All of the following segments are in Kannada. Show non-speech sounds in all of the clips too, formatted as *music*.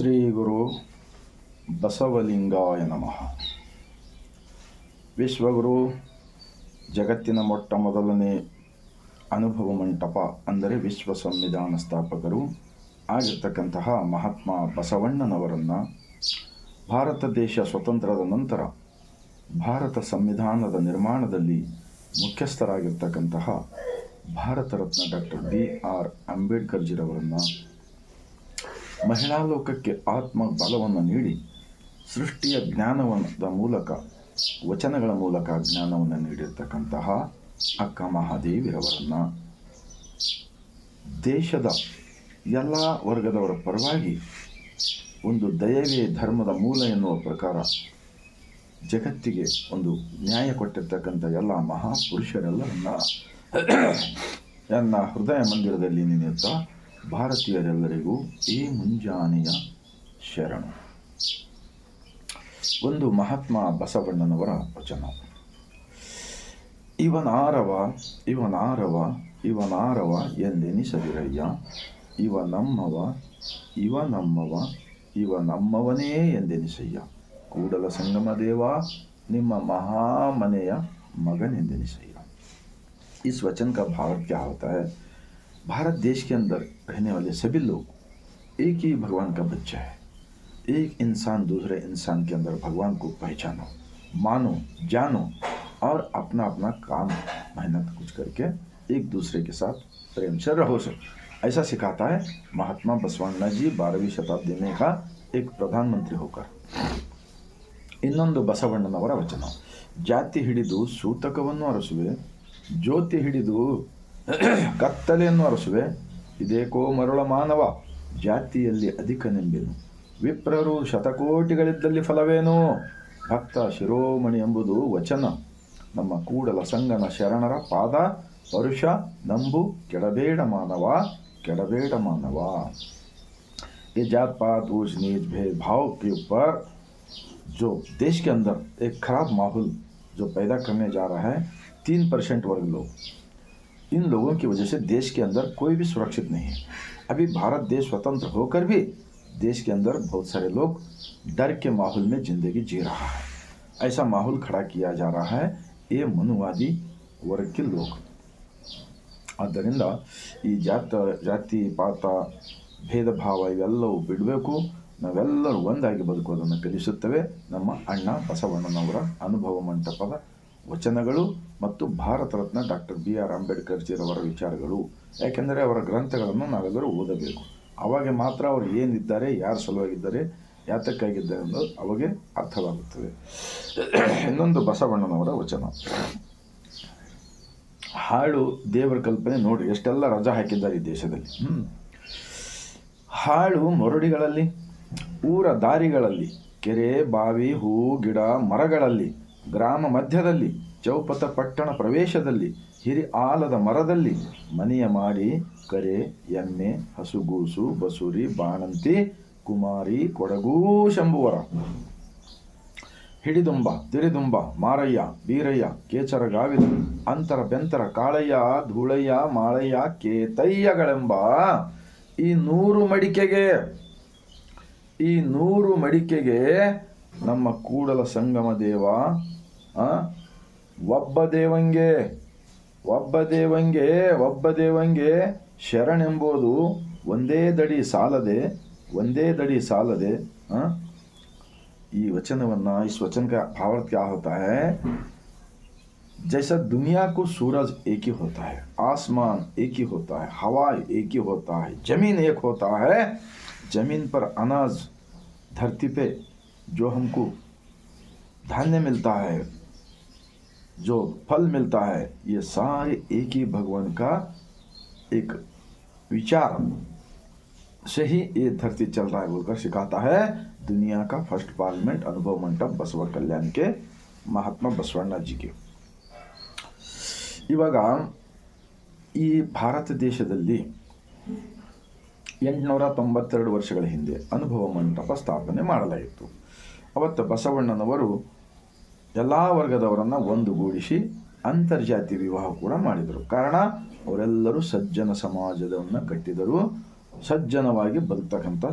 ಶ್ರೀ ಗುರು ಬಸವಲಿಂಗಾಯ ನಮಃ. ವಿಶ್ವಗುರು, ಜಗತ್ತಿನ ಮೊಟ್ಟ ಮೊದಲನೇ ಅನುಭವ ಮಂಟಪ ಅಂದರೆ ವಿಶ್ವ ಸಂವಿಧಾನ ಸ್ಥಾಪಕರು ಆಗಿರ್ತಕ್ಕಂತಹ ಮಹಾತ್ಮ ಬಸವಣ್ಣನವರನ್ನು ಭಾರತ ದೇಶ ಸ್ವತಂತ್ರದ ನಂತರ ಭಾರತ ಸಂವಿಧಾನದ ನಿರ್ಮಾಣದಲ್ಲಿ ಮುಖ್ಯಸ್ಥರಾಗಿರ್ತಕ್ಕಂತಹ Bharat Ratna doctor B R ಅಂಬೇಡ್ಕರ್ಜಿರವರನ್ನು ಮಹಿಳಾ ಲೋಕಕ್ಕೆ ಆತ್ಮ ಬಲವನ್ನು ನೀಡಿ ಸೃಷ್ಟಿಯ ಜ್ಞಾನವನ್ನದ ಮೂಲಕ, ವಚನಗಳ ಮೂಲಕ ಜ್ಞಾನವನ್ನು ನೀಡಿರ್ತಕ್ಕಂತಹ ಅಕ್ಕ ಮಹಾದೇವಿರವರನ್ನು. ದೇಶದ ಎಲ್ಲ ವರ್ಗದವರ ಪರವಾಗಿ ಒಂದು ದಯವೇ ಧರ್ಮದ ಮೂಲ ಎನ್ನುವ ಪ್ರಕಾರ ಜಗತ್ತಿಗೆ ಒಂದು ನ್ಯಾಯ ಕೊಟ್ಟಿರ್ತಕ್ಕಂಥ ಎಲ್ಲ ಮಹಾಪುರುಷರೆಲ್ಲರನ್ನ, ನನ್ನ ಹೃದಯ ಮಂದಿರದಲ್ಲಿ ನಿನ್ನುತ್ತಾ ಭಾರತೀಯರೆಲ್ಲರಿಗೂ ಈ ಮುಂಜಾನೆಯ ಶರಣ. ಒಂದು ಮಹಾತ್ಮ ಬಸವಣ್ಣನವರ ವಚನ. ಇವನಾರವ ಇವನಾರವ ಇವನಾರವ ಎಂದೆನಿಸದಿರಯ್ಯ. ಇವ ನಮ್ಮವ ಇವ ನಮ್ಮವ, ಇವ ನಮ್ಮವನೇ ಎಂದೆನಿಸಯ್ಯ. ಕೂಡಲ ಸಂಗಮ ದೇವ ನಿಮ್ಮ ಮಹಾಮನೆಯ ಮಗನೆಂದೆನಿಸಯ್ಯ. ಇಸ್ वचन ಕಾ ಭಾವ ಕ್ಯಾ ಹೋತಾ ಹೇ भारत देश के अंदर रहने वाले सभी लोग एक ही भगवान का बच्चा है एक इंसान दूसरे इंसान के अंदर भगवान को पहचानो मानो जानो और अपना अपना काम मेहनत कुछ करके एक दूसरे के साथ प्रेम से रहो सो ऐसा सिखाता है महात्मा बसवण्णा जी बारहवीं शताब्दी में का एक प्रधानमंत्री होकर ಇನ್ನೊಂದು ಬಸವಣ್ಣನವರ ವಚನ ಜಾತಿ ಹಿಡಿದು ಸೂತಕವನ್ನು ಅರಸುವೆ ಜ್ಯೋತಿ ಹಿಡಿದು ಕತ್ತಲೆಯನ್ನು ಅರಸುವೆ ಇದೇಕೋ ಮರುಳ ಮಾನವ ಜಾತಿಯಲ್ಲಿ ಅಧಿಕನೆಂಬೆನು ವಿಪ್ರರು ಶತಕೋಟಿಗಳಿದ್ದಲ್ಲಿ ಫಲವೇನು ಭಕ್ತ ಶಿರೋಮಣಿ ಎಂಬುದು ವಚನ ನಮ್ಮ ಕೂಡಲ ಸಂಗನ ಶರಣರ ಪಾದ ಪರುಷ ನಂಬು ಕೆಡಬೇಡ ಮಾನವ ಕೆಡಬೇಡ ಮಾನವ ये जात पात ऊंच नीच भेदभाव के ऊपर जो देश के अंदर एक खराब माहौल जो पैदा करने जा रहा है तीन परसेंट वर्ग लोग इन लोगों की वजह से देश के अंदर कोई भी सुरक्षित नहीं है अभी भारत देश स्वतंत्र होकर भी देश के अंदर बहुत सारे लोग डर के माहौल में ज़िंदगी जी रहा है ऐसा माहौल खड़ा किया जा रहा है ये मनुवादी वर्ग के लोग ಆದ್ದರಿಂದ ಈ ಜಾತ ಜಾತಿ ಪಾತ ಭೇದ ಭಾವ ಇವೆಲ್ಲವೂ ಬಿಡಬೇಕು ನಾವೆಲ್ಲರೂ ಒಂದಾಗಿ ಬದುಕೋದನ್ನು ಕಲಿಸುತ್ತವೆ ನಮ್ಮ ಅಣ್ಣ ಬಸವಣ್ಣನವರ ಅನುಭವ ಮಂಟಪದ ವಚನಗಳು ಮತ್ತು Bharat Ratna doctor B R ಅಂಬೇಡ್ಕರ್ಜಿರವರ ವಿಚಾರಗಳು. ಯಾಕೆಂದರೆ ಅವರ ಗ್ರಂಥಗಳನ್ನು ನಾವೆಲ್ಲರೂ ಓದಬೇಕು. ಅವಾಗ ಮಾತ್ರ ಅವರು ಏನಿದ್ದಾರೆ, ಯಾರು ಸಲುವಾಗಿದ್ದಾರೆ, ಯಾತಕ್ಕಾಗಿದ್ದಾರೆ ಅನ್ನೋದು ಅವಾಗೆ ಅರ್ಥವಾಗುತ್ತದೆ. ಇನ್ನೊಂದು ಬಸವಣ್ಣನವರ ವಚನ. ಹಾಳು ದೇವರ ಕಲ್ಪನೆ ನೋಡಿ, ಎಷ್ಟೆಲ್ಲ ರಜಾ ಹಾಕಿದ್ದಾರೆ ಈ ದೇಶದಲ್ಲಿ. ಹಾಳು ಮರಡಿಗಳಲ್ಲಿ, ಊರ ದಾರಿಗಳಲ್ಲಿ, ಕೆರೆ, ಬಾವಿ, ಹೂ, ಗಿಡ, ಮರಗಳಲ್ಲಿ ಗ್ರಾಮ ಮಧ್ಯದಲ್ಲಿ ಚೌಪತ ಪಟ್ಟಣ ಪ್ರವೇಶದಲ್ಲಿ, ಹಿರಿ ಆಲದ ಮರದಲ್ಲಿ ಮನೆಯ ಮಾಡಿ ಕರೆ, ಎಮ್ಮೆ, ಹಸುಗೂಸು, ಬಸುರಿ, ಬಾಣಂತಿ, ಕುಮಾರಿ, ಕೊಡಗೂ, ಶಂಭುವರ. ಹಿಡಿದುಂಬ, ತಿರಿದುಂಬ, ಮಾರಯ್ಯ, ಬೀರಯ್ಯ ಕೇಚರಗಾವಿದ ಅಂತರ ಬೆಂತರ ಕಾಳಯ್ಯ, ಧೂಳಯ್ಯ, ಮಾಳಯ್ಯ ಕೇತಯ್ಯಗಳೆಂಬ ಈ ನೂರು ಮಡಿಕೆಗೆ, ಈ ನೂರು ಮಡಿಕೆಗೆ ನಮ್ಮ ಕೂಡಲ ಸಂಗಮ ದೇವ ಒಬ್ಬ ದೇವಂಗೆ ಒಬ್ಬ ದೇವಂಗೆ ಒಬ್ಬ ದೇವಂಗೆ ಶರಣೆಂಬುದು ಒಂದೇ ದಡಿ ಸಾಲದೆ ಒಂದೇ ದಡಿ ಸಾಲದೆ ಆ, ಈ वचनवन्ना इस वचन का भावार्थ क्या होता है जैसा दुनिया को सूरज एक ही होता है आसमान एक ही होता है हवा एक ही होता है जमीन एक होता है जमीन पर अनाज धरती पे जो हमको धान्य मिलता है जो फल मिलता है, ये सारे एक ही भगवान का एक विचार से ही ये धरती चल रहा है बोलकर सिखाता है। दुनिया का फ़र्स्ट पार्लियामेंट अनुभव मंडप, बसवर कल्याण के महात्मा ಬಸವಣ್ಣಜಿಗೆ जी ಈ भारत देश ಎಂಟುನೂರ ತೊಂಬತ್ತೆರಡು ವರ್ಷಗಳ ಹಿಂದೆ ಅನುಭವ ಮಂಟಪ ಸ್ಥಾಪನೆ ಮಾಡಲಾಯಿತು ಅವತ್ತು ಬಸವಣ್ಣನವರು ಎಲ್ಲ ವರ್ಗದವರನ್ನು ಒಂದುಗೂಡಿಸಿ ಅಂತರ್ಜಾತಿ ವಿವಾಹ ಕೂಡ ಮಾಡಿದರು. ಕಾರಣ, ಅವರೆಲ್ಲರೂ ಸಜ್ಜನ ಸಮಾಜವನ್ನು ಕಟ್ಟಿದರು. ಸಜ್ಜನವಾಗಿ ಬದುಕ್ತಕ್ಕಂಥ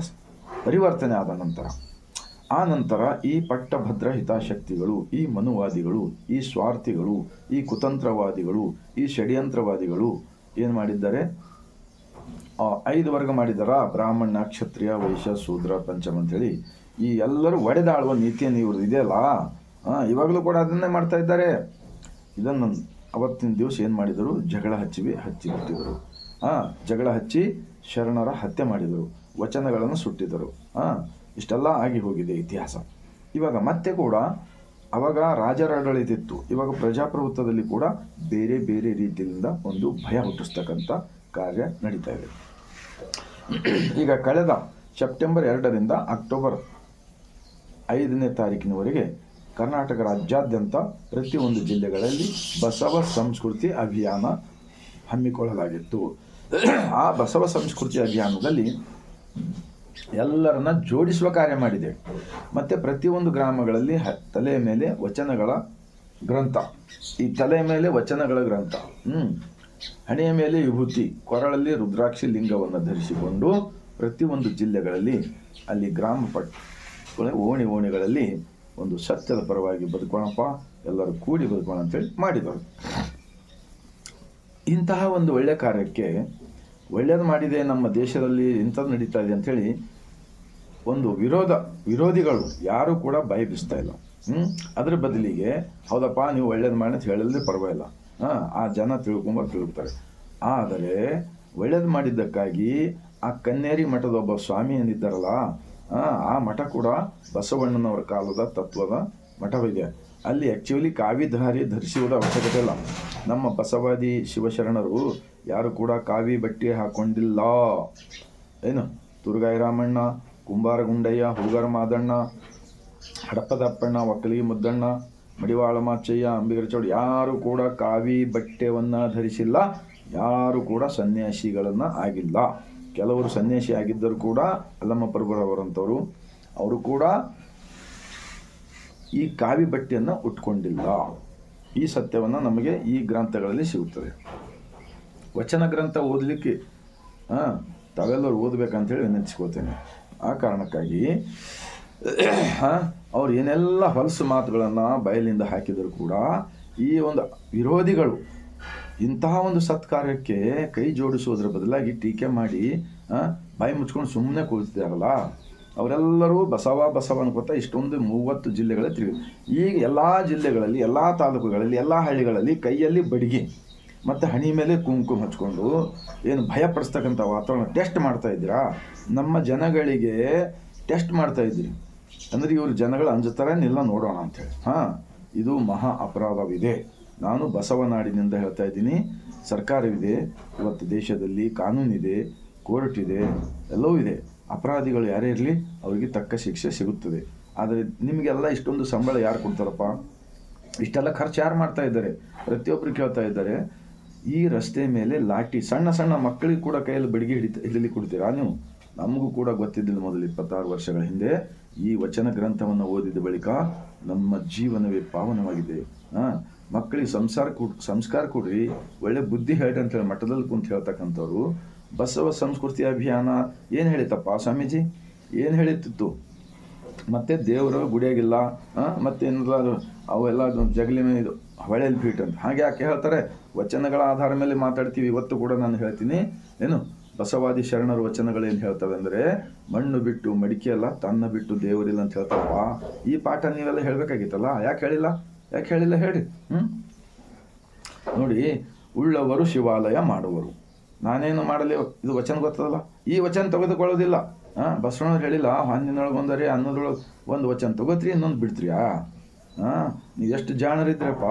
ಪರಿವರ್ತನೆ ಆದ ನಂತರ. ಆ ನಂತರ ಈ ಪಟ್ಟಭದ್ರ ಹಿತಾಶಕ್ತಿಗಳು ಈ ಮನುವಾದಿಗಳು, ಈ ಸ್ವಾರ್ಥಿಗಳು, ಈ ಕುತಂತ್ರವಾದಿಗಳು, ಈ ಷಡ್ಯಂತ್ರವಾದಿಗಳು ಏನು ಮಾಡಿದ್ದಾರೆ? ಐದು ವರ್ಗ ಮಾಡಿದಾರ, ಬ್ರಾಹ್ಮಣ, ಕ್ಷತ್ರಿಯ, ವೈಶ್ಯ, ಶೂದ್ರ, ಪಂಚಮ ಅಂತೇಳಿ ಈ ಎಲ್ಲರೂ ಒಡೆದಾಳುವ ನೀತಿಯನ್ನು ಇವ್ರದ್ದು ಇದೆಯಲ್ಲ? ಆ, ಇವಾಗಲೂ ಕೂಡ ಅದನ್ನೇ ಮಾಡ್ತಾ ಇದ್ದಾರೆ. ಇದನ್ನು ಅವತ್ತಿನ ದಿವಸ ಏನು ಮಾಡಿದರು? ಜಗಳ ಹಚ್ಚಿವಿ ಹಚ್ಚಿ ಬಿಟ್ಟಿದರು ಹಾಂ ಜಗಳ ಹಚ್ಚಿ ಶರಣರ ಹತ್ಯೆ ಮಾಡಿದರು. ವಚನಗಳನ್ನು ಸುಟ್ಟಿದರು ಹಾಂ ಇಷ್ಟೆಲ್ಲ ಆಗಿ ಹೋಗಿದೆ ಇತಿಹಾಸ. ಇವಾಗ ಮತ್ತೆ ಕೂಡ ಅವಾಗ ರಾಜರ ಆಡಳಿತ ಇತ್ತು ಇವಾಗ ಪ್ರಜಾಪ್ರಭುತ್ವದಲ್ಲಿ ಕೂಡ ಬೇರೆ ಬೇರೆ ರೀತಿಯಿಂದ ಒಂದು ಭಯ ಹುಟ್ಟಿಸ್ತಕ್ಕಂಥ ಕಾರ್ಯ ನಡೀತಾ ಇದೆ. ಈಗ ಕಳೆದ ಸೆಪ್ಟೆಂಬರ್ ಎರಡರಿಂದ ಅಕ್ಟೋಬರ್ ಐದನೇ ತಾರೀಕಿನವರೆಗೆ ಕರ್ನಾಟಕ ರಾಜ್ಯಾದ್ಯಂತ ಪ್ರತಿಯೊಂದು ಜಿಲ್ಲೆಗಳಲ್ಲಿ ಬಸವ ಸಂಸ್ಕೃತಿ ಅಭಿಯಾನ ಹಮ್ಮಿಕೊಳ್ಳಲಾಗಿತ್ತು. ಆ ಬಸವ ಸಂಸ್ಕೃತಿ ಅಭಿಯಾನದಲ್ಲಿ ಎಲ್ಲರನ್ನ ಜೋಡಿಸುವ ಕಾರ್ಯ ಮಾಡಿದೆ. ಮತ್ತು ಪ್ರತಿಯೊಂದು ಗ್ರಾಮಗಳಲ್ಲಿ ಹ ಮೇಲೆ ವಚನಗಳ ಗ್ರಂಥ. ಈ ತಲೆಯ ಮೇಲೆ ವಚನಗಳ ಗ್ರಂಥ. ಹ್ಞೂ ಹಣೆಯ ಮೇಲೆ ವಿಭೂತಿ, ಕೊರಳಲ್ಲಿ ರುದ್ರಾಕ್ಷಿ ಲಿಂಗವನ್ನು ಧರಿಸಿಕೊಂಡು ಪ್ರತಿಯೊಂದು ಜಿಲ್ಲೆಗಳಲ್ಲಿ ಅಲ್ಲಿ ಗ್ರಾಮ ಪಟ್ಟ ಓಣಿ ಓಣಿಗಳಲ್ಲಿ ಒಂದು ಸತ್ಯದ ಪರವಾಗಿ ಬದುಕೋಣಪ್ಪ ಎಲ್ಲರೂ ಕೂಡಿ ಬದುಕೋಣ ಅಂತೇಳಿ ಮಾಡಿದರು. ಇಂತಹ ಒಂದು ಒಳ್ಳೆಯ ಕಾರ್ಯಕ್ಕೆ ಒಳ್ಳೆಯದು ಮಾಡಿದೆ, ನಮ್ಮ ದೇಶದಲ್ಲಿ ಇಂಥದ್ದು ನಡೀತಾ ಇದೆ ಅಂಥೇಳಿ ಒಂದು ವಿರೋಧ, ವಿರೋಧಿಗಳು ಯಾರೂ ಕೂಡ ಭಯ ಬಿಸ್ತಾ ಇಲ್ಲ. ಹ್ಞೂ ಅದ್ರ ಬದಲಿಗೆ, ಹೌದಪ್ಪ, ನೀವು ಒಳ್ಳೇದು ಮಾಡಿ ಅಂತ ಹೇಳಿದ್ರೆ ಪರವಾಗಿಲ್ಲ. ಹಾಂ, ಆ ಜನ ತಿಳ್ಕೊಂಬರು ತಿಳ್ಕೊತಾರೆ. ಆದರೆ, ಒಳ್ಳೇದು ಮಾಡಿದ್ದಕ್ಕಾಗಿ ಆ ಕನ್ನೇರಿ ಮಠದ ಒಬ್ಬ ಸ್ವಾಮಿ ಏನಿದ್ದಾರಲ್ಲ ಆ, ಆ ಮಠ ಕೂಡ ಬಸವಣ್ಣನವರ ಕಾಲದ ತತ್ವದ ಮಠವಿದೆ. ಅಲ್ಲಿ ಆ್ಯಕ್ಚುಲಿ ಕಾವಿಧಾರಿ ಧರಿಸುವುದ ಅವಶ್ಯಕತೆ ಇಲ್ಲ. ನಮ್ಮ ಬಸವಾದಿ ಶಿವಶರಣರು ಯಾರು ಕೂಡ ಕಾವಿ ಬಟ್ಟೆ ಹಾಕೊಂಡಿಲ್ಲ. ಏನು? ತುರುಗಾಯಿ ರಾಮಣ್ಣ ಕುಂಬಾರ ಹೂಗಾರ ಮಾದಣ್ಣ ಹಡಪದಪ್ಪಣ್ಣ ಒಕ್ಕಲಿ ಮುದ್ದಣ್ಣ ಮಡಿವಾಳ ಮಾಚಯ್ಯ ಅಂಬಿಗರ ಚೌಡ ಯಾರು ಕೂಡ ಕಾವಿ ಬಟ್ಟೆವನ್ನು ಧರಿಸಿಲ್ಲ. ಯಾರು ಕೂಡ ಸನ್ಯಾಸಿಗಳನ್ನು ಆಗಿಲ್ಲ. ಕೆಲವರು ಸನ್ಯಾಸಿ ಆಗಿದ್ದರೂ ಕೂಡ ಅಲ್ಲಮ್ಮ ಪರ್ಬರವರಂಥವರು ಅವರು ಕೂಡ ಈ ಕಾವಿ ಬಟ್ಟೆಯನ್ನು ಉಟ್ಕೊಂಡಿಲ್ಲ. ಈ ಸತ್ಯವನ್ನು ನಮಗೆ ಈ ಗ್ರಂಥಗಳಲ್ಲಿ ಸಿಗುತ್ತದೆ. ವಚನ ಗ್ರಂಥ ಓದಲಿಕ್ಕೆ, ಹಾಂ, ತಾವೆಲ್ಲರೂ ಓದಬೇಕಂತೇಳಿ ವಿನಂತಿಸ್ಕೋತೇನೆ. ಆ ಕಾರಣಕ್ಕಾಗಿ, ಹಾಂ, ಅವ್ರು ಏನೆಲ್ಲ ಹೊಲಸು ಮಾತುಗಳನ್ನು ಬಯಲಿಂದ ಹಾಕಿದರೂ ಕೂಡ ಈ ಒಂದು ವಿರೋಧಿಗಳು ಇಂತಹ ಒಂದು ಸತ್ಕಾರ್ಯಕ್ಕೆ ಕೈ ಜೋಡಿಸುವುದರ ಬದಲಾಗಿ ಟೀಕೆ ಮಾಡಿ ಬಾಯಿ ಮುಚ್ಕೊಂಡು ಸುಮ್ಮನೆ ಕೂತಿದ್ದಾರಲ್ಲ, ಅವರೆಲ್ಲರೂ ಬಸವ ಬಸವ ಅನ್ಕೋತಾ ಇಷ್ಟೊಂದು ಮೂವತ್ತು ಜಿಲ್ಲೆಗಳ ತಿರುಗಿ. ಈಗ ಎಲ್ಲ ಜಿಲ್ಲೆಗಳಲ್ಲಿ, ಎಲ್ಲ ತಾಲೂಕುಗಳಲ್ಲಿ, ಎಲ್ಲ ಹಳ್ಳಿಗಳಲ್ಲಿ ಕೈಯಲ್ಲಿ ಬಡಿಗೆ ಮತ್ತು ಹಣಿ ಮೇಲೆ ಕುಂಕುಮ ಹಚ್ಕೊಂಡು ಏನು ಭಯಪಡಿಸ್ತಕ್ಕಂಥ ವಾತಾವರಣ ಟೆಸ್ಟ್ ಮಾಡ್ತಾ ಇದ್ದೀರಾ? ನಮ್ಮ ಜನಗಳಿಗೆ ಟೆಸ್ಟ್ ಮಾಡ್ತಾ ಇದ್ದೀರಿ. ಅಂದರೆ ಇವರು ಜನಗಳು ಅಂಜುತ್ತಾರೆ ನಿಲ್ಲ ನೋಡೋಣ ಅಂಥೇಳಿ ಹಾಂ, ಇದು ಮಹಾ ಅಪರಾಧವಿದೆ. ನಾನು ಬಸವನಾಡಿನಿಂದ ಹೇಳ್ತಾ ಇದ್ದೀನಿ, ಸರ್ಕಾರವಿದೆ, ಇವತ್ತು ದೇಶದಲ್ಲಿ ಕಾನೂನಿದೆ ಕೋರ್ಟ್ ಇದೆ ಎಲ್ಲವೂ ಇದೆ. ಅಪರಾಧಿಗಳು ಯಾರೇ ಇರಲಿ, ಅವರಿಗೆ ತಕ್ಕ ಶಿಕ್ಷೆ ಸಿಗುತ್ತದೆ. ಆದರೆ ನಿಮಗೆಲ್ಲ ಇಷ್ಟೊಂದು ಸಂಬಳ ಯಾರು ಕೊಡ್ತಾರಪ್ಪ? ಇಷ್ಟೆಲ್ಲ ಖರ್ಚು ಯಾರು ಮಾಡ್ತಾ ಇದ್ದಾರೆ? ಪ್ರತಿಯೊಬ್ಬರು ಕೇಳ್ತಾ ಇದ್ದಾರೆ, ಈ ರಸ್ತೆ ಮೇಲೆ ಲಾಠಿ, ಸಣ್ಣ ಸಣ್ಣ ಮಕ್ಕಳಿಗೆ ಕೂಡ ಕೈಯಲ್ಲಿ ಬಡಿಗೆ ಹಿಡಿತ ಹಿಡಲಿ ಕೊಡ್ತೀರಾ ನೀವು? ನಮಗೂ ಕೂಡ ಗೊತ್ತಿದ್ದಿಲ್ಲ ಮೊದಲು ಇಪ್ಪತ್ತಾರು ವರ್ಷಗಳ ಹಿಂದೆ, ಈ ವಚನ ಗ್ರಂಥವನ್ನು ಓದಿದ ಬಳಿಕ ನಮ್ಮ ಜೀವನವೇ ಪಾವನವಾಗಿದೆ. ಹಾಂ ಮಕ್ಕಳಿಗೆ ಸಂಸಾರ ಕೊಡ್ ಸಂಸ್ಕಾರ ಕೊಡ್ರಿ ಒಳ್ಳೆ ಬುದ್ಧಿ ಹೇಳ್ರಿ ಅಂತೇಳಿ ಮಠದಲ್ಲಿ ಕುಂತ ಹೇಳ್ತಕ್ಕಂಥವ್ರು ಬಸವ ಸಂಸ್ಕೃತಿ ಅಭಿಯಾನ ಏನು ಹೇಳಿತಪ್ಪ ಸ್ವಾಮೀಜಿ? ಏನು ಹೇಳಿತ್ತು ಮತ್ತೆ ದೇವರು ಗುಡಿಯಾಗಿಲ್ಲ ಆ, ಮತ್ತೆ ಏನಾದ್ರು ಅದು ಅವೆಲ್ಲ ಜಗಲಿ ಇದು ಹೊಳೆಯಲ್ಲಿ ಫೀಟ್ ಅಂತ. ಹಾಗೆ ಯಾಕೆ ಹೇಳ್ತಾರೆ? ವಚನಗಳ ಆಧಾರ ಮೇಲೆ ಮಾತಾಡ್ತೀವಿ ಇವತ್ತು ಕೂಡ ನಾನು ಹೇಳ್ತೀನಿ. ಏನು? ಬಸವಾದಿ ಶರಣರ ವಚನಗಳೇನು ಹೇಳ್ತವೆ ಅಂದರೆ ಮಣ್ಣು ಬಿಟ್ಟು ಮಡಿಕೆ ಅಲ್ಲ ತನ್ನ ಬಿಟ್ಟು ದೇವರಿಲ್ಲ ಅಂತ ಹೇಳ್ತಾರಪ್ಪ. ಈ ಪಾಠ ನೀವೆಲ್ಲ ಹೇಳಬೇಕಾಗಿತ್ತಲ್ಲ? ಯಾಕೆ ಹೇಳಿಲ್ಲ? ಯಾಕೆ ಹೇಳಿಲ್ಲ ಹೇಳಿ. ಹ್ಞೂ ನೋಡಿ ಉಳ್ಳವರು ಶಿವಾಲಯ ಮಾಡುವರು. ನಾನೇನು ಮಾಡಲಿ ಇದು ವಚನ ಗೊತ್ತದಲ್ಲ? ಈ ವಚನ ತೆಗೆದುಕೊಳ್ಳೋದಿಲ್ಲ. ಹಾಂ ಬಸವಣ್ಣವ್ರು ಹೇಳಿಲ್ಲ ಹಣ್ಣಿನೊಳಗೆ ಬಂದರೆ ಅನ್ನದೊಳಗೆ ಒಂದು ವಚನ ತಗೋತ್ರಿ ಇನ್ನೊಂದು ಬಿಡ್ತೀರಿಯಾ ಹಾಂ ನೀವು ಎಷ್ಟು ಜಾಣರಿದ್ರಪ್ಪ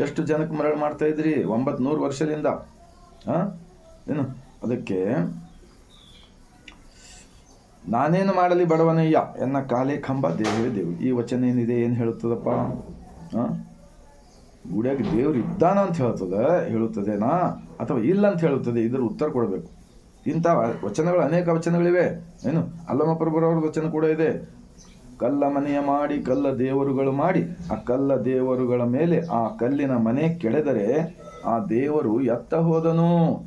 ಎಷ್ಟು ಜನಕ್ಕೆ ಮರಳು ಮಾಡ್ತಾ ಇದ್ರಿ ಒಂಬತ್ತು ನೂರು ವರ್ಷದಿಂದ ಹಾಂ ಏನು? ಅದಕ್ಕೆ ನಾನೇನು ಮಾಡಲಿ ಬಡವನಯ್ಯ ಎನ್ನ ಕಾಲೇ ಕಂಬ ದೇವೇ ದೇವು. ಈ ವಚನ ಏನಿದೆ ಏನು ಹೇಳುತ್ತದಪ್ಪ? ಗುಡಿಯಾಗ ದೇವ್ರು ಇದ್ದಾನ ಅಂತ ಹೇಳ್ತದೆ ಹೇಳುತ್ತದೆನಾ ಅಥವಾ ಇಲ್ಲ ಅಂತ ಹೇಳುತ್ತದೆ ಇದರ ಉತ್ತರ ಕೊಡಬೇಕು. ಇಂಥ ವಚನಗಳು ಅನೇಕ ವಚನಗಳಿವೆ. ಏನು? ಅಲ್ಲಮ್ಮ ಪ್ರಭುರವ್ರ ವಚನ ಕೂಡ ಇದೆ. ಕಲ್ಲ ಮನೆಯ ಮಾಡಿ, ಕಲ್ಲ ದೇವರುಗಳು ಮಾಡಿ, ಆ ಕಲ್ಲ ದೇವರುಗಳ ಮೇಲೆ ಆ ಕಲ್ಲಿನ ಮನೆ ಕೆಳೆದರೆ ಆ ದೇವರು ಎತ್ತ ಹೋದನು.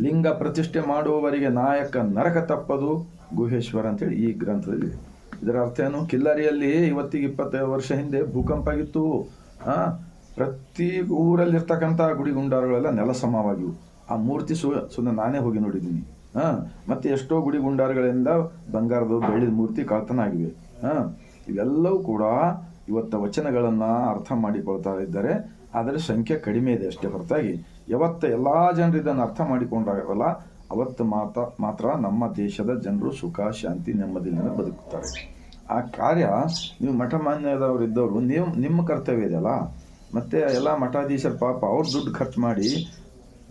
ಲಿಂಗ ಪ್ರತಿಷ್ಠೆ ಮಾಡುವವರಿಗೆ ನಾಯಕ ನರಕ ತಪ್ಪದು. ಗುಹೇಶ್ವರ ಅಂತೇಳಿ ಈ ಗ್ರಂಥದಲ್ಲಿ. ಇದರ ಅರ್ಥ ಏನು? ಕಿಲ್ಲರಿಯಲ್ಲಿ ಇವತ್ತಿಗೆ ಇಪ್ಪತ್ತೈದು ವರ್ಷ ಹಿಂದೆ ಭೂಕಂಪ ಆಗಿತ್ತು. ಆ, ಪ್ರತಿ ಊರಲ್ಲಿರ್ತಕ್ಕಂಥ ಗುಡಿ ಗುಂಡಾರಗಳೆಲ್ಲ ನೆಲ ಸಮವಾಗಿವು. ಆ ಮೂರ್ತಿ ಸು ಸುಮ್ಮನೆ ನಾನೇ ಹೋಗಿ ನೋಡಿದ್ದೀನಿ. ಹಾ ಮತ್ತೆ ಎಷ್ಟೋ ಗುಡಿ ಗುಂಡಾರಗಳಿಂದ ಬಂಗಾರದ ಬೆಳ್ಳಿದ ಮೂರ್ತಿ ಕಳ್ತನ ಆಗಿವೆ ಹಾ ಇವೆಲ್ಲವೂ ಕೂಡ ಇವತ್ತ ವಚನಗಳನ್ನ ಅರ್ಥ ಮಾಡಿಕೊಳ್ತಾ ಇದ್ದಾರೆ. ಆದರೆ ಸಂಖ್ಯೆ ಕಡಿಮೆ ಇದೆ ಅಷ್ಟೇ ಹೊರತಾಗಿ. ಯಾವತ್ತ ಎಲ್ಲಾ ಜನರು ಇದನ್ನು ಅರ್ಥ ಮಾಡಿಕೊಂಡಾಗಲ್ಲ ಅವತ್ತು ಮಾತ್ರ ಮಾತ್ರ ನಮ್ಮ ದೇಶದ ಜನರು ಸುಖ, ಶಾಂತಿ ನೆಮ್ಮದಿಯಿಂದ ಬದುಕುತ್ತಾರೆ. ಆ ಕಾರ್ಯ ನೀವು ಮಠ ಮಾನ್ಯದವರು ಇದ್ದವರು ನೀವು, ನಿಮ್ಮ ಕರ್ತವ್ಯ ಇದೆಯಲ್ಲ ಮತ್ತೆ ಎಲ್ಲ ಮಠಾಧೀಶರ ಪಾಪ ಅವ್ರು ದುಡ್ಡು ಖರ್ಚು ಮಾಡಿ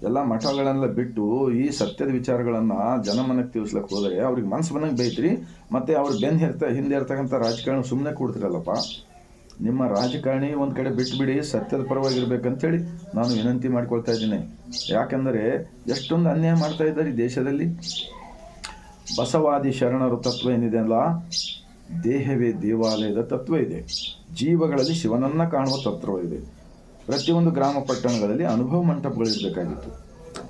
ಎಲ್ಲ ಮಠಗಳನ್ನೆಲ್ಲ ಬಿಟ್ಟು ಈ ಸತ್ಯದ ವಿಚಾರಗಳನ್ನ ಜನಮನಕ್ಕೆ ತಿಳಿಸ್ಲಕ್ಕೆ ಹೋದರೆ ಅವ್ರಿಗೆ ಮನಸ್ಸು ಬಂದಂಗೆ ಬೈತ್ರಿ ಮತ್ತೆ ಅವ್ರು ಬೆನ್ ಇರ್ತ ಹಿಂದೆ ಇರ್ತಕ್ಕಂಥ ರಾಜಕಾರಣ ಸುಮ್ಮನೆ ಕೊಡ್ತಿರಲ್ಲಪ್ಪ. ನಿಮ್ಮ ರಾಜಕಾರಣಿ ಒಂದು ಕಡೆ ಬಿಟ್ಟುಬಿಡಿ ಸತ್ಯದ ಪರವಾಗಿರ್ಬೇಕಂತೇಳಿ ನಾನು ವಿನಂತಿ ಮಾಡ್ಕೊಳ್ತಾ ಇದ್ದೀನಿ. ಯಾಕೆಂದರೆ ಎಷ್ಟೊಂದು ಅನ್ಯಾಯ ಮಾಡ್ತಾ ಇದ್ದಾರೆ ಈ ದೇಶದಲ್ಲಿ. ಬಸವಾದಿ ಶರಣರ ತತ್ವ ಏನಿದೆ ಅಲ್ಲ? ದೇಹವೇ ದೇವಾಲಯದ ತತ್ವ ಇದೆ. ಜೀವಗಳಲ್ಲಿ ಶಿವನನ್ನ ಕಾಣುವ ತತ್ವ ಇದೆ. ಪ್ರತಿಯೊಂದು ಗ್ರಾಮ ಪಟ್ಟಣಗಳಲ್ಲಿ ಅನುಭವ ಮಂಟಪಗಳಿರಬೇಕಾಗಿತ್ತು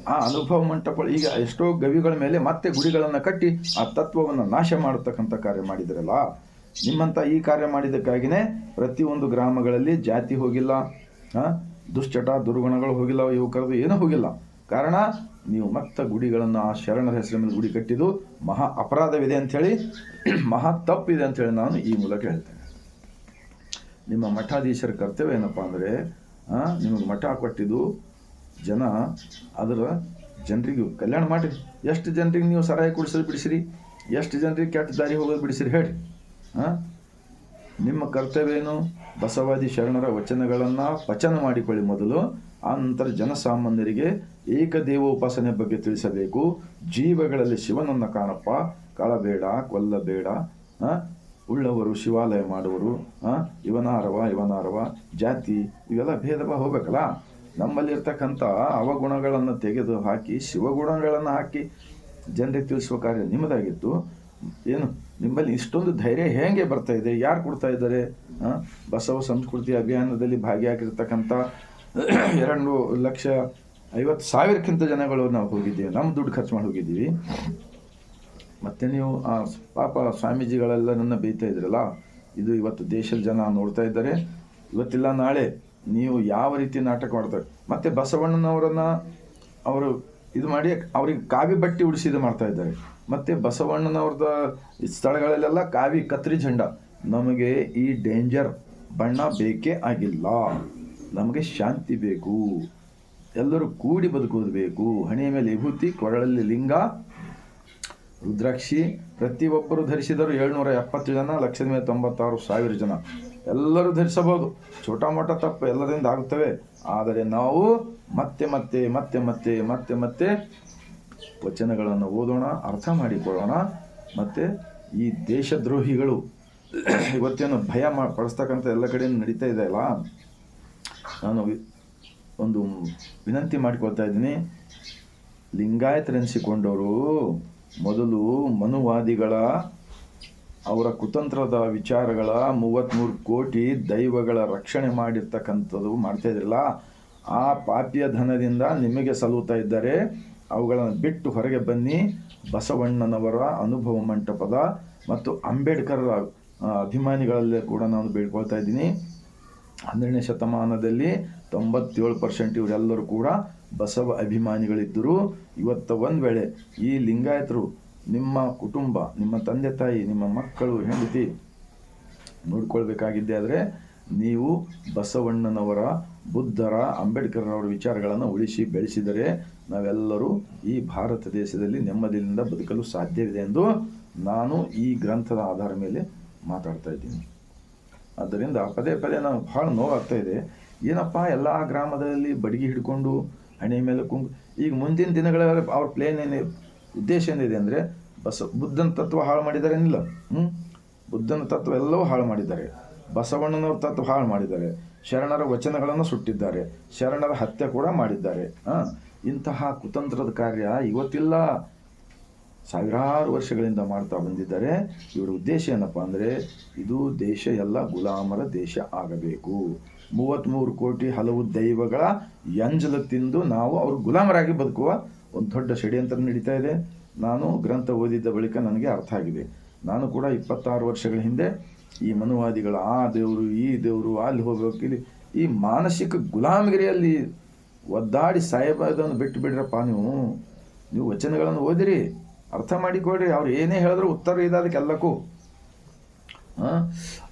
ಆ ಅನುಭವ ಮಂಟಪಗಳು ಈಗ ಎಷ್ಟೋ ಗವಿಗಳ ಮೇಲೆ ಮತ್ತೆ ಗುಡಿಗಳನ್ನು ಕಟ್ಟಿ ಆ ತತ್ವವನ್ನು ನಾಶ ಮಾಡತಕ್ಕಂಥ ಕಾರ್ಯ ಮಾಡಿದ್ರಲ್ಲ? ನಿಮ್ಮಂತ ಈ ಕಾರ್ಯ ಮಾಡಿದ್ದಕ್ಕಾಗಿನೇ ಪ್ರತಿಯೊಂದು ಗ್ರಾಮಗಳಲ್ಲಿ ಜಾತಿ ಹೋಗಿಲ್ಲ ದುಶ್ಚಟ, ದುರ್ಗುಣಗಳು ಹೋಗಿಲ್ಲ ಯುವಕರದು ಏನೂ ಹೋಗಿಲ್ಲ. ಕಾರಣ, ನೀವು ಮತ್ತೆ ಗುಡಿಗಳನ್ನು, ಆ ಶರಣರ ಮೇಲೆ ಗುಡಿ ಕಟ್ಟಿದ್ದು ಮಹಾ ಅಪರಾಧವಿದೆ ಅಂಥೇಳಿ, *clears throat* ಮಹಾ ತಪ್ಪಿದೆ ಅಂಥೇಳಿ ನಾನು ಈ ಮೂಲಕ ಹೇಳ್ತೇನೆ. ನಿಮ್ಮ ಮಠಾಧೀಶರ ಕರ್ತವ್ಯ ಏನಪ್ಪ ಅಂದರೆ ನಿಮಗೆ ಮಠ ಕೊಟ್ಟಿದ್ದು ಜನ ಅದರ ಜನರಿಗೆ ಕಲ್ಯಾಣ ಮಾಡಿರಿ. ಎಷ್ಟು ಜನರಿಗೆ ನೀವು ಸರಾಯಿ ಕುಡಿಸೋದು ಬಿಡಿಸಿರಿ? ಎಷ್ಟು ಜನರಿಗೆ ಕೆಟ್ಟ ದಾರಿ ಹೋಗೋದು ಬಿಡಿಸಿರಿ ಹೇಳಿ ನಿಮ್ಮ ಕರ್ತವ್ಯ ಏನು ಬಸವಾದಿ ಶರಣರ ವಚನಗಳನ್ನು ಪಚನ ಮಾಡಿಕೊಳ್ಳಿ ಮೊದಲು. ಆ ನಂತರ ಜನಸಾಮಾನ್ಯರಿಗೆ ಏಕದೇವೋಪಾಸನೆ ಬಗ್ಗೆ ತಿಳಿಸಬೇಕು. ಜೀವಗಳಲ್ಲಿ ಶಿವನನ್ನು ಕಾಣಪ್ಪ. ಕಳಬೇಡ ಕೊಲ್ಲಬೇಡ ಉಳ್ಳವರು ಶಿವಾಲಯ ಮಾಡುವರು. ಇವನಾರವ ಇವನಾರವ. ಜಾತಿ, ಇವೆಲ್ಲ ಭೇದ ಭಾವ ಹೋಗ್ಬೇಕಲ್ಲ? ನಮ್ಮಲ್ಲಿರ್ತಕ್ಕಂಥ ಅವಗುಣಗಳನ್ನು ತೆಗೆದು ಹಾಕಿ ಶಿವಗುಣಗಳನ್ನು ಹಾಕಿ, ಜನರಿಗೆ ತಿಳಿಸುವ ಕಾರ್ಯ ನಿಮ್ಮದಾಗಿತ್ತು. ಏನು, ನಿಮ್ಮಲ್ಲಿ ಇಷ್ಟೊಂದು ಧೈರ್ಯ ಹೇಗೆ ಬರ್ತಾ ಇದೆ? ಯಾರು ಕೊಡ್ತಾ ಇದ್ದಾರೆ? ಬಸವ ಸಂಸ್ಕೃತಿ ಅಭಿಯಾನದಲ್ಲಿ ಭಾಗಿಯಾಗಿರ್ತಕ್ಕಂಥ *clears throat* ಎರಡು ಲಕ್ಷ ಐವತ್ತು ಸಾವಿರಕ್ಕಿಂತ ಜನಗಳು ನಾವು ಹೋಗಿದ್ದೀವಿ. ನಮ್ಮ ದುಡ್ಡು ಖರ್ಚು ಮಾಡಿ ಹೋಗಿದ್ದೀವಿ. ಮತ್ತೆ ನೀವು ಆ ಪಾಪ ಸ್ವಾಮೀಜಿಗಳೆಲ್ಲ ನನ್ನ ಬೈತಾ ಇದ್ರಲ್ಲ, ಇದು ಇವತ್ತು ದೇಶದ ಜನ ನೋಡ್ತಾ ಇದ್ದಾರೆ. ಇವತ್ತಿಲ್ಲ, ನಾಳೆ ನೀವು ಯಾವ ರೀತಿ ನಾಟಕ ಮಾಡ್ತಾರೆ? ಮತ್ತೆ ಬಸವಣ್ಣನವರನ್ನು ಅವರು ಇದು ಮಾಡಿ, ಅವ್ರಿಗೆ ಕಾವಿ ಬಟ್ಟೆ ಉಡಿಸಿದ ಮಾಡ್ತಾ ಇದ್ದಾರೆ. ಮತ್ತೆ ಬಸವಣ್ಣನವ್ರದ ಸ್ಥಳಗಳಲ್ಲೆಲ್ಲ ಕಾವಿ ಕತ್ರಿ ಝಂಡ. ನಮಗೆ ಈ ಡೇಂಜರ್ ಬಣ್ಣ ಬೇಕೇ ಆಗಿಲ್ಲ. ನಮಗೆ ಶಾಂತಿ ಬೇಕು. ಎಲ್ಲರೂ ಕೂಡಿ ಬದುಕೋದು ಬೇಕು ಹಣೆಯ ಮೇಲೆ ವಿಭೂತಿ ಕೊರಳಲ್ಲಿ ಲಿಂಗ. ರುದ್ರಾಕ್ಷಿ, ಪ್ರತಿಯೊಬ್ಬರು ಧರಿಸಿದರು ಏಳ್ನೂರ ಎಪ್ಪತ್ತು ಜನ, ಲಕ್ಷದ ಮೇಲೆ ತೊಂಬತ್ತಾರು ಸಾವಿರ ಜನ. ಎಲ್ಲರೂ ಧರಿಸಬಹುದು. ಛೋಟ ಮೋಟ ತಪ್ಪು ಎಲ್ಲರಿಂದ ಆಗುತ್ತವೆ. ಆದರೆ ನಾವು ಮತ್ತೆ ಮತ್ತೆ ಮತ್ತೆ ಮತ್ತೆ ಮತ್ತೆ ಮತ್ತೆ ವಚನಗಳನ್ನು ಓದೋಣ, ಅರ್ಥ ಮಾಡಿಕೊಳ್ಳೋಣ. ಮತ್ತು ಈ ದೇಶದ್ರೋಹಿಗಳು *clears throat* ಇವತ್ತೇನು ಭಯ ಮಾ, ಪಡಿಸ್ತಕ್ಕಂಥ ಎಲ್ಲ ಕಡೆಯೂ ನಡೀತಾ ಇದೆ ಅಲ್ಲ? ನಾನು ಒಂದು ವಿನಂತಿ ಮಾಡಿಕೊಳ್ತಾ ಇದ್ದೀನಿ. ಲಿಂಗಾಯತರೆನಿಸಿಕೊಂಡವರು ಮೊದಲು ಮನುವಾದಿಗಳ, ಅವರ ಕುತಂತ್ರದ ವಿಚಾರಗಳ ಮೂವತ್ತ್ಮೂರು ಕೋಟಿ ದೈವಗಳ ರಕ್ಷಣೆ ಮಾಡಿರ್ತಕ್ಕಂಥದ್ದು ಮಾಡ್ತಾ ಇದ್ರಲ್ಲ? ಆ ಪಾಪ್ಯ ಧನದಿಂದ ನಿಮಗೆ ಸಲ್ಲುತ್ತಾ ಇದ್ದಾರೆ. ಅವುಗಳನ್ನು ಬಿಟ್ಟು ಹೊರಗೆ ಬನ್ನಿ. ಬಸವಣ್ಣನವರ ಅನುಭವ ಮಂಟಪದ ಮತ್ತು ಅಂಬೇಡ್ಕರ್ ಅಭಿಮಾನಿಗಳಲ್ಲೇ ಕೂಡ ನಾನು ಬೇಡ್ಕೊಳ್ತಾ ಇದ್ದೀನಿ. ಹನ್ನೆರಡನೇ ಶತಮಾನದಲ್ಲಿ ತೊಂಬತ್ತೇಳು ಪರ್ಸೆಂಟ್ ಇವರೆಲ್ಲರೂ ಕೂಡ ಬಸವ ಅಭಿಮಾನಿಗಳಿದ್ದರು. ಇವತ್ತು ಒಂದು ವೇಳೆ ಈ ಲಿಂಗಾಯತರು ನಿಮ್ಮ ಕುಟುಂಬ, ನಿಮ್ಮ ತಂದೆ ತಾಯಿ, ನಿಮ್ಮ ಮಕ್ಕಳು, ಹೆಂಡತಿ ನೋಡ್ಕೊಳ್ಬೇಕಾಗಿದ್ದೆ ಆದರೆ ನೀವು ಬಸವಣ್ಣನವರ, ಬುದ್ಧರ ಅಂಬೇಡ್ಕರ್ರವರ ವಿಚಾರಗಳನ್ನು ಉಳಿಸಿ ಬೆಳೆಸಿದರೆ ನಾವೆಲ್ಲರೂ ಈ ಭಾರತ ದೇಶದಲ್ಲಿ ನೆಮ್ಮದಿಯಿಂದ ಬದುಕಲು ಸಾಧ್ಯವಿದೆ ಎಂದು ನಾನು ಈ ಗ್ರಂಥದ ಆಧಾರ ಮೇಲೆ ಮಾತಾಡ್ತಾ ಇದ್ದೀನಿ. ಆದ್ದರಿಂದ ಪದೇ ಪದೇ ನಾವು ಭಾಳ ನೋವಾಗ್ತಾ ಇದೆ. ಏನಪ್ಪ ಎಲ್ಲ ಗ್ರಾಮದಲ್ಲಿ ಬಡಗಿ ಹಿಡ್ಕೊಂಡು ಹಣೆ ಮೇಲೆ ಕುಂಗ್, ಈಗ ಮುಂದಿನ ದಿನಗಳ ಅವ್ರ ಪ್ಲೇನ್ ಏನೇ, ಉದ್ದೇಶ ಏನಿದೆ ಅಂದರೆ ಬಸ, ಬುದ್ಧನ ತತ್ವ ಹಾಳು ಮಾಡಿದ್ದಾರೆ ಏನಿಲ್ಲ? ಹ್ಞೂ ಬುದ್ಧನ ತತ್ವ ಎಲ್ಲವೂ ಹಾಳು ಮಾಡಿದ್ದಾರೆ. ಬಸವಣ್ಣನವ್ರ ತತ್ವ ಹಾಳು ಮಾಡಿದ್ದಾರೆ. ಶರಣರ ವಚನಗಳನ್ನು ಸುಟ್ಟಿದ್ದಾರೆ. ಶರಣರ ಹತ್ಯೆ ಕೂಡ ಮಾಡಿದ್ದಾರೆ. ಹಾಂ? ಇಂತಹ ಕುತಂತ್ರದ ಕಾರ್ಯ ಇವತ್ತಿಲ್ಲ. ಸಾವಿರಾರು ವರ್ಷಗಳಿಂದ ಮಾಡ್ತಾ ಬಂದಿದ್ದಾರೆ. ಇವರ ಉದ್ದೇಶ ಏನಪ್ಪ ಅಂದರೆ ಇದು ದೇಶ ಎಲ್ಲ ಗುಲಾಮರ ದೇಶ ಆಗಬೇಕು. ಮೂವತ್ತ್ಮೂರು ಕೋಟಿ ಹಲವು ದೈವಗಳ ಎಂಜಲ ತಿಂದು ನಾವು ಅವರು ಗುಲಾಮರಾಗಿ ಬದುಕುವ ಒಂದು ದೊಡ್ಡ ಷಡ್ಯಂತ್ರ ನಡೀತಾ ಇದೆ. ನಾನು ಗ್ರಂಥ ಓದಿದ್ದ ಬಳಿಕ ನನಗೆ ಅರ್ಥ ಆಗಿದೆ. ನಾನು ಕೂಡ ಇಪ್ಪತ್ತಾರು ವರ್ಷಗಳ ಹಿಂದೆ ಈ ಮನುವಾದಿಗಳ ಆ ದೇವರು, ಈ ದೇವರು, ಅಲ್ಲಿ ಹೋಗಬೇಕು, ಇಲ್ಲಿ ಈ ಮಾನಸಿಕ ಗುಲಾಮಗಿರಿಯಲ್ಲಿ ಒದ್ದಾಡಿ ಸಾಹೇಬದನ್ನು ಬಿಟ್ಟು ಬಿಡ್ರಪ್ಪ ನೀವು. ನೀವು ವಚನಗಳನ್ನು ಓದಿರಿ, ಅರ್ಥ ಮಾಡಿಕೊಡ್ರಿ ಅವ್ರು ಏನೇ ಹೇಳಿದ್ರು ಉತ್ತರ ಇದೆ ಅದಕ್ಕೆಲ್ಲಕ್ಕೂ.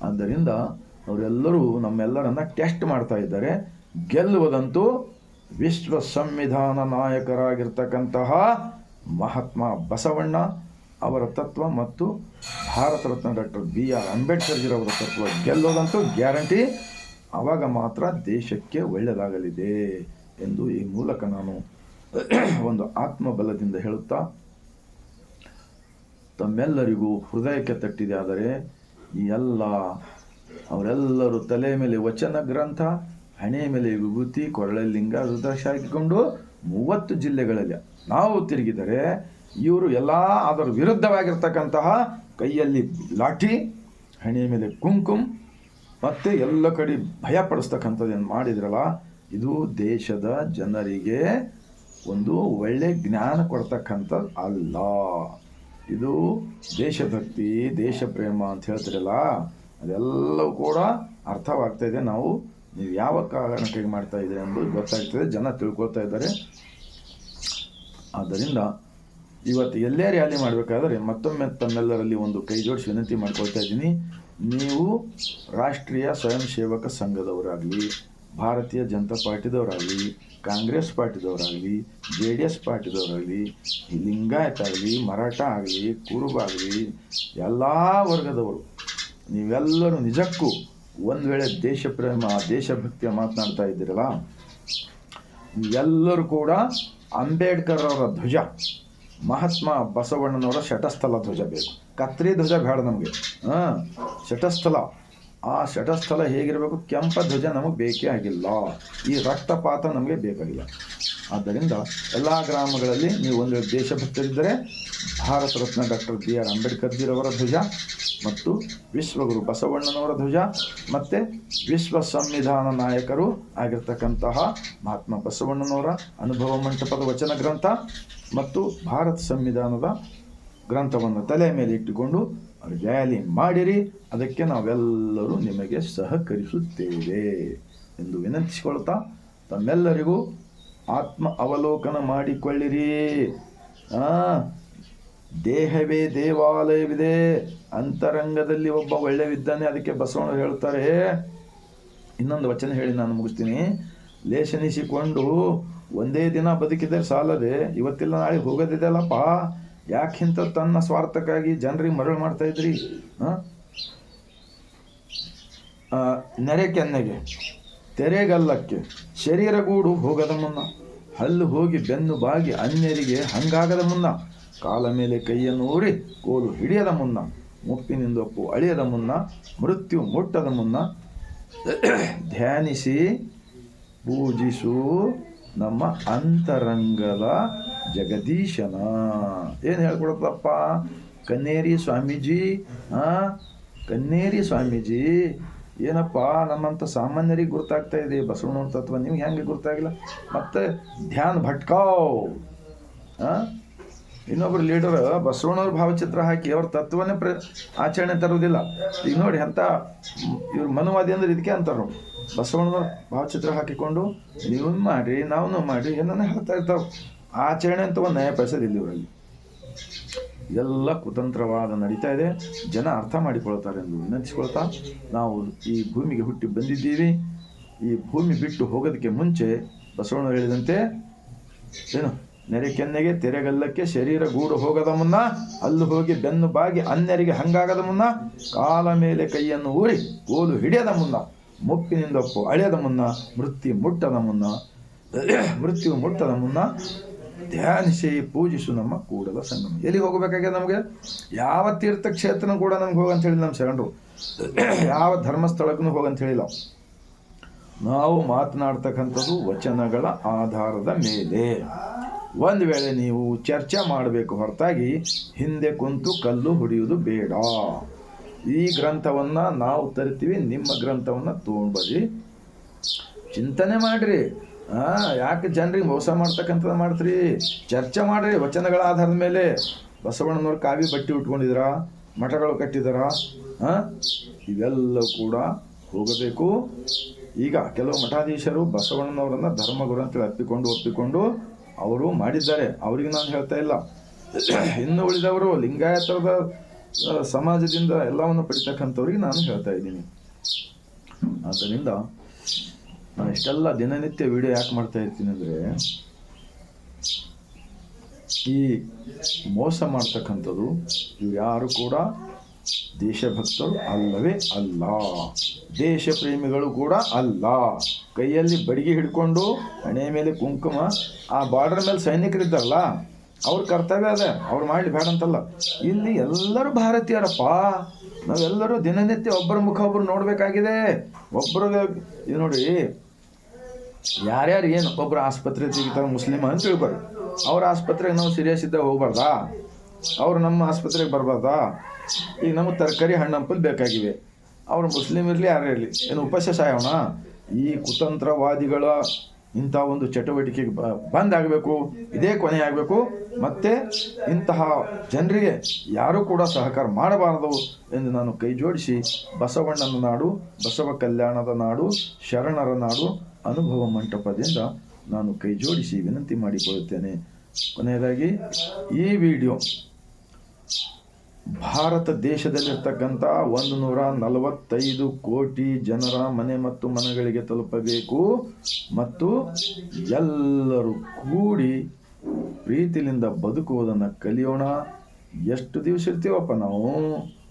ಆದ್ದರಿಂದ ಅವರೆಲ್ಲರೂ ನಮ್ಮೆಲ್ಲರನ್ನ ಟೆಸ್ಟ್ ಮಾಡ್ತಾ ಇದ್ದಾರೆ. ಗೆಲ್ಲುವುದಂತೂ ವಿಶ್ವ ಸಂವಿಧಾನ ನಾಯಕರಾಗಿರ್ತಕ್ಕಂತಹ ಮಹಾತ್ಮ ಬಸವಣ್ಣ ಅವರ ತತ್ವ ಮತ್ತು Bharat Ratna doctor B R ಅಂಬೇಡ್ಕರ್ಜಿರವರ ತತ್ವ. ಗೆಲ್ಲೋದಂತೂ ಗ್ಯಾರಂಟಿ. ಆವಾಗ ಮಾತ್ರ ದೇಶಕ್ಕೆ ಒಳ್ಳೆಯದಾಗಲಿದೆ. ಎಂದು ಈ ಮೂಲಕ ನಾನು *clears throat* ಒಂದು ಆತ್ಮಬಲದಿಂದ ಹೇಳುತ್ತಾ, ತಮ್ಮೆಲ್ಲರಿಗೂ ಹೃದಯಕ್ಕೆ ತಟ್ಟಿದೆ. ಆದರೆ ಈ ಎಲ್ಲ ಅವರೆಲ್ಲರೂ ತಲೆ ಮೇಲೆ ವಚನ ಗ್ರಂಥ, ಹಣೆ ಮೇಲೆ ವಿಭೂತಿ ಕೊರಳಲಿಂಗ ಲಿಂಗ ರುದ್ರಾಕ್ಷ ಹಾಕಿಕೊಂಡು ಮೂವತ್ತು ಜಿಲ್ಲೆಗಳಲ್ಲಿ ನಾವು ತಿರುಗಿದರೆ ಇವರು ಎಲ್ಲ ಅದರ ವಿರುದ್ಧವಾಗಿರ್ತಕ್ಕಂತಹ ಕೈಯಲ್ಲಿ ಲಾಠಿ, ಹಣೆ ಮೇಲೆ ಕುಂಕುಮ್, ಮತ್ತೆ ಎಲ್ಲ ಕಡೆ ಭಯಪಡಿಸ್ತಕ್ಕಂಥದ್ದೇನು ಮಾಡಿದ್ರಲ್ಲ ಇದು ದೇಶದ ಜನರಿಗೆ ಒಂದು ಒಳ್ಳೆ ಜ್ಞಾನ ಕೊಡ್ತಕ್ಕಂಥದ್ದು ಅಲ್ಲ. ಇದು ದೇಶಭಕ್ತಿ ದೇಶ ಪ್ರೇಮ ಅಂತ ಹೇಳ್ತಿರಲ್ಲ, ಅದೆಲ್ಲವೂ ಕೂಡ ಅರ್ಥವಾಗ್ತಾ ಇದೆ. ನಾವು ನೀವು ಯಾವ ಕಾರಣಕ್ಕೆ ಮಾಡ್ತಾ ಇದ್ದೀರಿ ಎಂದು ಗೊತ್ತಾಗ್ತದೆ, ಜನ ತಿಳ್ಕೊಳ್ತಾ ಇದ್ದಾರೆ. ಆದ್ದರಿಂದ ಇವತ್ತು ಎಲ್ಲೇ ರ್ಯಾಲಿ ಮಾಡಬೇಕಾದ್ರೆ ಮತ್ತೊಮ್ಮೆ ತಮ್ಮೆಲ್ಲರಲ್ಲಿ ಒಂದು ಕೈ ಜೋಡಿಸಿ ವಿನಂತಿ ಮಾಡ್ಕೊಳ್ತಾ ಇದ್ದೀನಿ. ನೀವು ರಾಷ್ಟ್ರೀಯ ಸ್ವಯಂ ಸೇವಕ ಸಂಘದವರಾಗಲಿ ಭಾರತೀಯ ಜನತಾ ಪಾರ್ಟಿದವರಾಗಲಿ, ಕಾಂಗ್ರೆಸ್ ಪಾರ್ಟಿದವರಾಗಲಿ, ಜೆ ಡಿ ಎಸ್ ಪಾರ್ಟಿದವರಾಗಲಿ, ಲಿಂಗಾಯತ ಆಗಲಿ, ಮರಾಠ ಆಗಲಿ, ಕುರುಬ ಆಗಲಿ, ಎಲ್ಲ ವರ್ಗದವರು, ನೀವೆಲ್ಲರೂ ನಿಜಕ್ಕೂ ಒಂದು ವೇಳೆ ದೇಶ ಪ್ರೇಮ ದೇಶಭಕ್ತಿಯ ಮಾತನಾಡ್ತಾ ಇದ್ದೀರಲ್ಲ, ಎಲ್ಲರೂ ಕೂಡ ಅಂಬೇಡ್ಕರ್ ಅವರ ಧ್ವಜ, ಮಹಾತ್ಮ ಬಸವಣ್ಣನವರ ಶಟಸ್ಥಲ ಧ್ವಜ ಬೇಕು. ಕತ್ರಿ ಧ್ವಜ ಬೇಡ ನಮಗೆ. ಹಾಂ ಶಟಸ್ಥಲ ಆ ಶಟಸ್ಥಲ ಹೇಗಿರಬೇಕು? ಕೆಂಪ ಧ್ವಜ ನಮಗೆ ಬೇಕೇ ಆಗಿಲ್ಲ. ಈ ರಕ್ತಪಾತ ನಮಗೆ ಬೇಕಾಗಿಲ್ಲ. ಆದ್ದರಿಂದ ಎಲ್ಲ ಗ್ರಾಮಗಳಲ್ಲಿ ನೀವು ಒಂದು ದೇಶಭಕ್ತರಿದ್ದರೆ Bharat Ratna doctor B R ಅಂಬೇಡ್ಕರ್ಜಿರವರ ಧ್ವಜ ಮತ್ತು ವಿಶ್ವಗುರು ಬಸವಣ್ಣನವರ ಧ್ವಜ ಮತ್ತು ವಿಶ್ವ ಸಂವಿಧಾನ ನಾಯಕರು ಆಗಿರ್ತಕ್ಕಂತಹ ಮಹಾತ್ಮ ಬಸವಣ್ಣನವರ ಅನುಭವ ಮಂಟಪದ ವಚನ ಗ್ರಂಥ ಮತ್ತು ಭಾರತ ಸಂವಿಧಾನದ ಗ್ರಂಥವನ್ನು ತಲೆ ಮೇಲೆ ಇಟ್ಟುಕೊಂಡು ರ್ಯಾಲಿ ಮಾಡಿರಿ. ಅದಕ್ಕೆ ನಾವೆಲ್ಲರೂ ನಿಮಗೆ ಸಹಕರಿಸುತ್ತೇವೆ ಎಂದು ವಿನಂತಿಸಿಕೊಳ್ತಾ ತಮ್ಮೆಲ್ಲರಿಗೂ ಆತ್ಮ ಅವಲೋಕನ ಮಾಡಿಕೊಳ್ಳಿರಿ. ದೇಹವೇ ದೇವಾಲಯವಿದೆ. ಅಂತರಂಗದಲ್ಲಿ ಒಬ್ಬ ಒಳ್ಳೆಯವಿದ್ದಾನೆ ಅದಕ್ಕೆ ಬಸವಣ್ಣ ಹೇಳ್ತಾರೆ, ಇನ್ನೊಂದು ವಚನ ಹೇಳಿ ನಾನು ಮುಗಿಸ್ತೀನಿ. ಲೇಷನಿಸಿಕೊಂಡು, ಒಂದೇ ದಿನ ಬದುಕಿದರೆ ಸಾಲದೆ, ಇವತ್ತಿಲ್ಲ ನಾಳೆ ಹೋಗೋದಿದೆಯಲ್ಲಪ್ಪ. ಯಾಕಿಂತ ತನ್ನ ಸ್ವಾರ್ಥಕ್ಕಾಗಿ ಜನರಿಗೆ ಮರಳು ಮಾಡ್ತಾ ಇದ್ರಿ? ನೆರೆ ಕೆನ್ನೆಗೆ ತೆರೆಗಲ್ಲಕ್ಕೆ ಶರೀರಗೂಡು ಹೋಗದ ಮುನ್ನ, ಹಲ್ಲು ಹೋಗಿ ಬೆನ್ನು ಬಾಗಿ ಅನ್ಯರಿಗೆ ಹಂಗಾಗದ ಮುನ್ನ, ಕಾಲ ಮೇಲೆ ಕೈಯನ್ನು ಊರಿ ಕೋಲು ಹಿಡಿಯದ ಮುನ್ನ ಮುಪ್ಪಿನಿಂದೊಪ್ಪು ಅಳಿಯದ ಮುನ್ನ, ಮೃತ್ಯು ಮುಟ್ಟದ ಮುನ್ನ, ಧ್ಯಾನಿಸಿ, ಪೂಜಿಸು ನಮ್ಮ ಅಂತರಂಗದ ಜಗದೀಶನ. ಏನು ಹೇಳ್ಕೊಡಪ್ಪ? ಕನ್ನೇರಿ ಸ್ವಾಮೀಜಿ ಹಾಂ ಕನ್ನೇರಿ ಸ್ವಾಮೀಜಿ, ಏನಪ್ಪ ನಮ್ಮಂಥ ಸಾಮಾನ್ಯರಿಗೆ ಗೊತ್ತಾಗ್ತಾ ಇದೆ ಬಸವಣ್ಣನ ತತ್ವ ನಿಮ್ಗೆ ಹೆಂಗೆ ಗುರ್ತಾಗಿಲ್ಲ? ಮತ್ತು ಧ್ಯಾನ್ ಭಟ್ಕಾವ್ ಹಾಂ ಇನ್ನೊಬ್ರು ಲೀಡರ್ ಬಸವಣ್ಣವ್ರ ಭಾವಚಿತ್ರ ಹಾಕಿ ಅವ್ರ ತತ್ವನೇ ಪ್ರ, ಆಚರಣೆ ತರುವುದಿಲ್ಲ. ಈಗ ನೋಡಿ ಅಂತ ಇವ್ರು ಮನುವಾದಿ ಅಂದ್ರೆ ಇದಕ್ಕೆ ಅಂತಾರೆ. ನೋಡಿ ಬಸವಣ್ಣವ್ರ ಭಾವಚಿತ್ರ ಹಾಕಿಕೊಂಡು ನೀವು ಮಾಡಿ ನಾವು ಮಾಡಿ, ಏನನ್ನ ಹೇಳ್ತಾ ಇರ್ತಾವೆ. ಆಚರಣೆ ಅಂತ ಒಂದು ನ್ಯಾಯ ಇಲ್ಲಿ ಇವರಲ್ಲಿ ಎಲ್ಲ ಕುತಂತ್ರವಾದ ನಡೀತಾ ಇದೆ. ಜನ ಅರ್ಥ ಮಾಡಿಕೊಳ್ತಾರೆ ಎಂದು ವಿನಂತಿಸಿಕೊಳ್ತಾ ನಾವು ಈ ಭೂಮಿಗೆ ಹುಟ್ಟಿ ಬಂದಿದ್ದೀವಿ. ಈ ಭೂಮಿ ಬಿಟ್ಟು ಹೋಗೋದಕ್ಕೆ ಮುಂಚೆ ಬಸವಣ್ಣ ಹೇಳಿದಂತೆ, ಏನು, ನೆರೆ ಕೆನ್ನೆಗೆ, ತೆರೆಗಲ್ಲಕ್ಕೆ ಶರೀರ ಗೂಡು ಹೋಗದ ಮುನ್ನ, ಅಲ್ಲಿ ಹೋಗಿ ಬೆನ್ನು ಬಾಗಿ ಅನ್ಯರಿಗೆ ಹಂಗಾಗದ ಮುನ್ನ, ಕಾಲ ಮೇಲೆ ಕೈಯನ್ನು ಊರಿ ಕೋಲು ಹಿಡಿಯದ ಮುನ್ನ ಮುಪ್ಪಿನಿಂದಪ್ಪು ಅಳೆಯದ ಮುನ್ನ, ಮೃತ್ಯು ಮುಟ್ಟದ ಮುನ್ನ, ಮೃತ್ಯು ಮುಟ್ಟದ ಮುನ್ನ ಧ್ಯಾನಿಸಿ ಪೂಜಿಸು ನಮ್ಮ ಕೂಡಲ ಸಂಗಮ. ಎಲ್ಲಿಗೆ ಹೋಗಬೇಕಾಗಿದೆ ನಮಗೆ? ಯಾವ ತೀರ್ಥಕ್ಷೇತ್ರನೂ ಕೂಡ ನಮ್ಗೆ ಹೋಗಂತ ಹೇಳಿಲ್ಲ ನಮ್ಮ ಶರಣರು *clears throat* ಯಾವ ಧರ್ಮಸ್ಥಳಕ್ಕೂ ಹೋಗಂತ ಹೇಳಿಲ್ಲ. ನಾವು ಮಾತನಾಡ್ತಕ್ಕಂಥದ್ದು ವಚನಗಳ ಆಧಾರದ ಮೇಲೆ. ಒಂದು ವೇಳೆ ನೀವು ಚರ್ಚೆ ಮಾಡಬೇಕು ಹೊರತಾಗಿ ಹಿಂದೆ ಕುಂತು ಕಲ್ಲು ಹೊಡೆಯುವುದು ಬೇಡ. ಈ ಗ್ರಂಥವನ್ನು ನಾವು ತರ್ತೀವಿ, ನಿಮ್ಮ ಗ್ರಂಥವನ್ನು ತೊಗೊಂಡ್ಬರಿ ಚಿಂತನೆ ಮಾಡಿರಿ. ಆ, ಯಾಕೆ ಜನರಿಗೆ ಮೋಸ ಮಾಡ್ತಕ್ಕಂಥದ್ದು ಮಾಡ್ತೀರಿ? ಚರ್ಚೆ ಮಾಡ್ರಿ, ವಚನಗಳ ಆಧಾರದ ಮೇಲೆ. ಬಸವಣ್ಣನವ್ರು ಕಾವಿ ಬಟ್ಟೆ ಉಟ್ಕೊಂಡಿದ್ರ? ಮಠಗಳು ಕಟ್ಟಿದಾರ? ಇವೆಲ್ಲವೂ ಇವೆಲ್ಲ ಕೂಡ ಹೋಗಬೇಕು. ಈಗ ಕೆಲವು ಮಠಾಧೀಶರು ಬಸವಣ್ಣನವರನ್ನ ಧರ್ಮಗುರು ಅಂತೇಳಿ ಅಪ್ಪಿಕೊಂಡು ಒಪ್ಪಿಕೊಂಡು ಅವರು ಮಾಡಿದ್ದಾರೆ. ಅವರಿಗೆ ನಾನು ಹೇಳ್ತಾ ಇಲ್ಲ. ಇನ್ನು ಉಳಿದವರು ಲಿಂಗಾಯತದ ಸಮಾಜದಿಂದ ಎಲ್ಲವನ್ನು ಪಡಿತಕ್ಕಂಥವ್ರಿಗೆ ನಾನು ಹೇಳ್ತಾ ಇದ್ದೀನಿ. ಆದ್ದರಿಂದ ನಾನು ಇಷ್ಟೆಲ್ಲ ದಿನನಿತ್ಯ ವಿಡಿಯೋ ಯಾಕೆ ಮಾಡ್ತಾ ಇರ್ತೀನಿ ಅಂದರೆ, ಈ ಮೋಸ ಮಾಡ್ತಕ್ಕಂಥದ್ದು ಇವ್ರು ಯಾರು ಕೂಡ ದೇಶಭಕ್ತರು ಅಲ್ಲವೇ ಅಲ್ಲ. ದೇಶ ಪ್ರೇಮಿಗಳು ಕೂಡ ಅಲ್ಲ. ಕೈಯಲ್ಲಿ ಬಡಿಗೆ ಹಿಡ್ಕೊಂಡು ಹಣೆ ಮೇಲೆ ಕುಂಕುಮ, ಆ ಬಾರ್ಡರ್ ಮೇಲೆ ಸೈನಿಕರಿದ್ದಾರಲ್ಲ, ಅವ್ರ ಕರ್ತವ್ಯ ಅದೇ, ಅವ್ರು ಮಾಡಲಿ ಬೇಡ ಅಂತಲ್ಲ. ಇಲ್ಲಿ ಎಲ್ಲರೂ ಭಾರತೀಯರಪ್ಪ. ನಾವೆಲ್ಲರೂ ದಿನನಿತ್ಯ ಒಬ್ಬರ ಮುಖ ಒಬ್ಬರು ನೋಡಬೇಕಾಗಿದೆ. ಒಬ್ಬರು ಇದು ನೋಡಿ ಯಾರ್ಯಾರು ಏನು? ಒಬ್ಬರು ಆಸ್ಪತ್ರೆ ತೆಗಿತಾರೆ ಮುಸ್ಲಿಮ್ ಅಂತ ತಿಳ್ಬಾರ್ದು ಅವ್ರ ಆಸ್ಪತ್ರೆಗೆ ನಾವು ಸೀರಿಯಸ್ ಇದ್ದಾಗ ಹೋಗ್ಬಾರ್ದಾ? ಅವ್ರು ನಮ್ಮ ಆಸ್ಪತ್ರೆಗೆ ಬರಬಾರ್ದಾ? ಈಗ ನಮಗೆ ತರಕಾರಿ ಹಣ್ಣು ಬೇಕಾಗಿವೆ. ಅವ್ರು ಮುಸ್ಲಿಮ್ ಇರಲಿ ಯಾರೇ ಇರಲಿ. ಏನು ಸಾಯೋಣ ಈ ಕುತಂತ್ರವಾದಿಗಳ ಇಂಥ ಒಂದು ಚಟುವಟಿಕೆಗೆ ಬಂದಾಗಬೇಕು, ಇದೇ ಕೊನೆ ಆಗಬೇಕು. ಮತ್ತೆ ಇಂತಹ ಜನರಿಗೆ ಯಾರೂ ಕೂಡ ಸಹಕಾರ ಮಾಡಬಾರದು ಎಂದು ನಾನು ಕೈ ಜೋಡಿಸಿ ಬಸವಣ್ಣನ ನಾಡು, ಬಸವ ಕಲ್ಯಾಣದ ನಾಡು, ಶರಣರ ನಾಡು ಅನುಭವ ಮಂಟಪದಿಂದ ನಾನು ಕೈ ಜೋಡಿಸಿ ವಿನಂತಿ ಮಾಡಿಕೊಳ್ಳುತ್ತೇನೆ. ಕೊನೆಯದಾಗಿ ಈ ವಿಡಿಯೋ ಭಾರತ ದೇಶದಲ್ಲಿರ್ತಕ್ಕಂಥ ಒಂದು ನೂರ ನಲವತ್ತೈದು ಕೋಟಿ ಜನರ ಮನೆ ಮತ್ತು ಮನೆಗಳಿಗೆ ತಲುಪಬೇಕು ಮತ್ತು ಎಲ್ಲರೂ ಕೂಡಿ ಪ್ರೀತಿಲಿಂದ ಬದುಕುವುದನ್ನು ಕಲಿಯೋಣ. ಎಷ್ಟು ದಿವಸ ಇರ್ತೀವಪ್ಪ ನಾವು?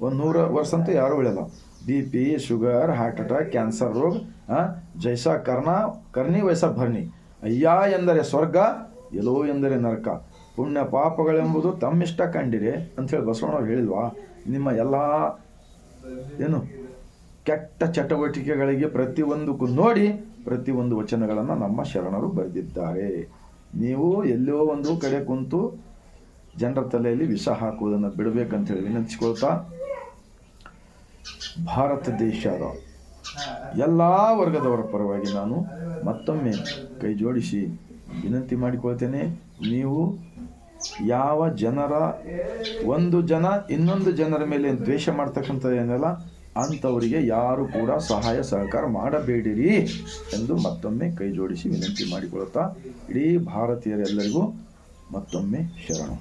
ಒಂದು ನೂರ ವರ್ಷ ಅಂತ ಯಾರೂ ಉಳಿಯಲ್ಲ B P, sugar, heart attack, cancer ರೋಗ ಜೈಸ ಕರ್ಣ ಕರ್ಣಿ ವಯಸ್ಸ ಭರ್ಣಿ ಅಯ್ಯ ಎಂದರೆ ಸ್ವರ್ಗ, ಎಲ್ಲೋ ಎಂದರೆ ನರಕ. ಪುಣ್ಯ ಪಾಪಗಳೆಂಬುದು ತಮ್ಮಿಷ್ಟ ಕಂಡಿರಿ ಅಂಥೇಳಿ ಬಸವಣ್ಣ ಹೇಳಿಲ್ವಾ? ನಿಮ್ಮ ಎಲ್ಲ ಏನು ಕೆಟ್ಟ ಚಟುವಟಿಕೆಗಳಿಗೆ ಪ್ರತಿಯೊಂದಕ್ಕೂ ನೋಡಿ ಪ್ರತಿಯೊಂದು ವಚನಗಳನ್ನು ನಮ್ಮ ಶರಣರು ಬರೆದಿದ್ದಾರೆ. ನೀವು ಎಲ್ಲೋ ಒಂದು ಕಡೆ ಕುಂತು ಜನರ ತಲೆಯಲ್ಲಿ ವಿಷ ಹಾಕುವುದನ್ನು ಬಿಡಬೇಕಂತೇಳಿ ವಿನಂತಿಸ್ಕೊಳ್ತಾ, ಭಾರತ ದೇಶದ ಎಲ್ಲ ವರ್ಗದವರ ಪರವಾಗಿ ನಾನು ಮತ್ತೊಮ್ಮೆ ಕೈ ಜೋಡಿಸಿ ವಿನಂತಿ ಮಾಡಿಕೊಳ್ತೇನೆ. ನೀವು ಯಾವ ಜನರ ಒಂದು ಜನ ಇನ್ನೊಂದು ಜನರ ಮೇಲೆ ದ್ವೇಷ ಮಾಡ್ತಕ್ಕಂಥ ಏನಲ್ಲ, ಅಂಥವರಿಗೆ ಯಾರು ಕೂಡ ಸಹಾಯ, ಸಹಕಾರ ಮಾಡಬೇಡಿರಿ ಎಂದು ಮತ್ತೊಮ್ಮೆ ಕೈ ಜೋಡಿಸಿ ವಿನಂತಿ ಮಾಡಿಕೊಳ್ಳುತ್ತಾ ಇಡೀ ಭಾರತೀಯರೆಲ್ಲರಿಗೂ ಮತ್ತೊಮ್ಮೆ ಶರಣು.